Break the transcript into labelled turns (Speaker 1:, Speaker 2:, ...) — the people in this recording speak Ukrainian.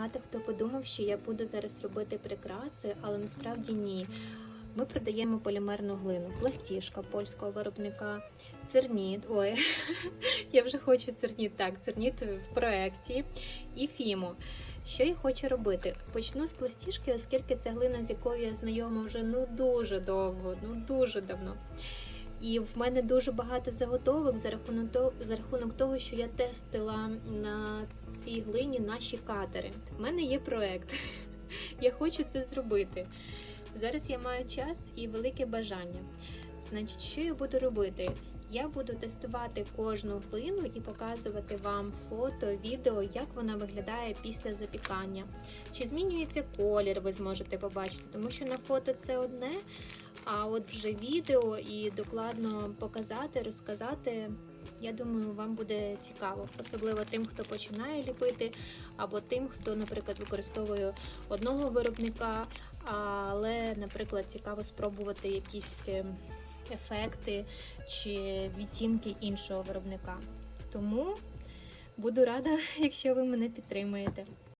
Speaker 1: Багато хто подумав, що я буду зараз робити прикраси, але насправді ні. Ми продаємо полімерну глину, пластішка польського виробника, церніт. Ой, я вже хочу церніт. Так, церніт в проєкті і фіму. Що я хочу робити? Почну з пластішки, оскільки це глина, з якою я знайома вже ну дуже довго, ну дуже давно. І в мене дуже багато заготовок за рахунок того, за рахунок того, що я тестила на цій глині наші катери. В мене є проект. Я хочу це зробити. Зараз я маю час і велике бажання. Значить, що я буду робити? Я буду тестувати кожну глину і показувати вам фото, відео, як вона виглядає після запікання. Чи змінюється колір, ви зможете побачити, тому що на фото це одне, а от вже відео і докладно показати, розказати. Я думаю, вам буде цікаво, особливо тим, хто починає ліпити, або тим, хто, наприклад, використовує одного виробника, але, наприклад, цікаво спробувати якісь е, ефекти чи відтінки іншого виробника. Тому буду рада, якщо ви мене підтримаєте.